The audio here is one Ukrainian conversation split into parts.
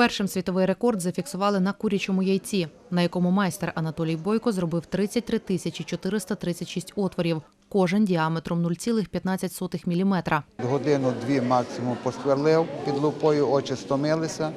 Першим світовий рекорд зафіксували на курячому яйці, на якому майстер Анатолій Бойко зробив 33 тисячі 436 отворів, кожен діаметром 0,15 мм. Годину-дві максимум посверлив під лупою, очі стомилися.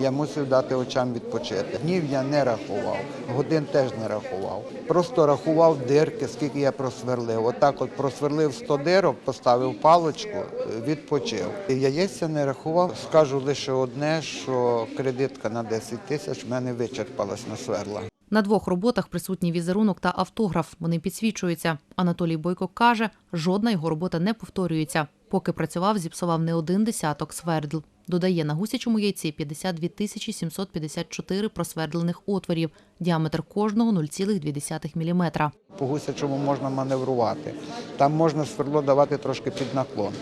Я мусив дати очам відпочити. Днів я не рахував, годин теж не рахував. Просто рахував дирки, скільки я просверлив. Отак от просверлив 100 дирок, поставив паличку, відпочив. Яєць я не рахував. Скажу лише одне, що кредитка на 10 тисяч в мене вичерпалась на сверла. На двох роботах присутній візерунок та автограф. Вони підсвічуються. Анатолій Бойко каже, жодна його робота не повторюється. Поки працював, зіпсував не один десяток свердл. Додає, на гусячому яйці 52 тисячі 754 просвердлених отворів, діаметр кожного 0,2 мм. По гусячому можна маневрувати. Там можна сверло давати трошки під наклон.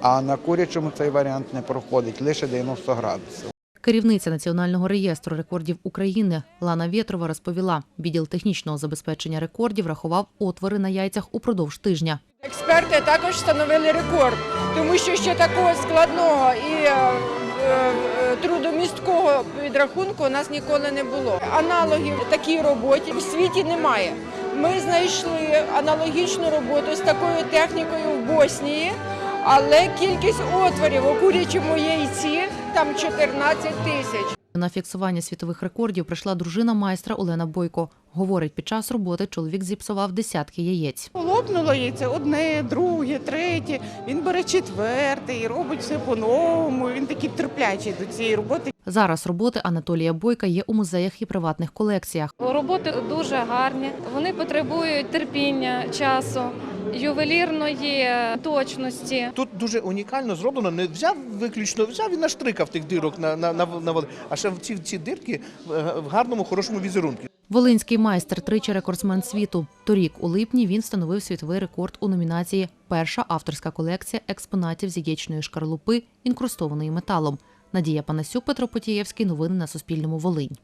А на курячому цей варіант не проходить, лише 90 градусів. Керівниця Національного реєстру рекордів України Лана Вєтрова розповіла, відділ технічного забезпечення рекордів рахував отвори на яйцях упродовж тижня. Експерти також встановили рекорд, тому що ще такого складного і е, е, трудомісткого підрахунку у нас ніколи не було. Аналогів такій роботі в світі немає. Ми знайшли аналогічну роботу з такою технікою в Боснії, але кількість отворів у курячому яйці там 14 тисяч. На фіксування світових рекордів прийшла дружина майстра Олена Бойко. Говорить, під час роботи чоловік зіпсував десятки яєць. Лопнуло яйце одне, друге, третє. Він бере четверте і робить все по-новому. Він такий терплячий до цієї роботи. Зараз роботи Анатолія Бойка є у музеях і приватних колекціях. Роботи дуже гарні. Вони потребують терпіння, часу, ювелірної точності. Тут дуже унікально зроблено. Не взяв виключно, взяв і наштрикав тих дирок на, на, на, на а ще в ці, ці дирки е, в гарному, хорошому візерунку. Волинський майстер тричі рекордсмен світу. Торік у липні він встановив світовий рекорд у номінації Перша авторська колекція експонатів з яєчної шкарлупи, інкрустованої металом. Надія Панасюк, Петро Потієвський. Новини на Суспільному. Волинь.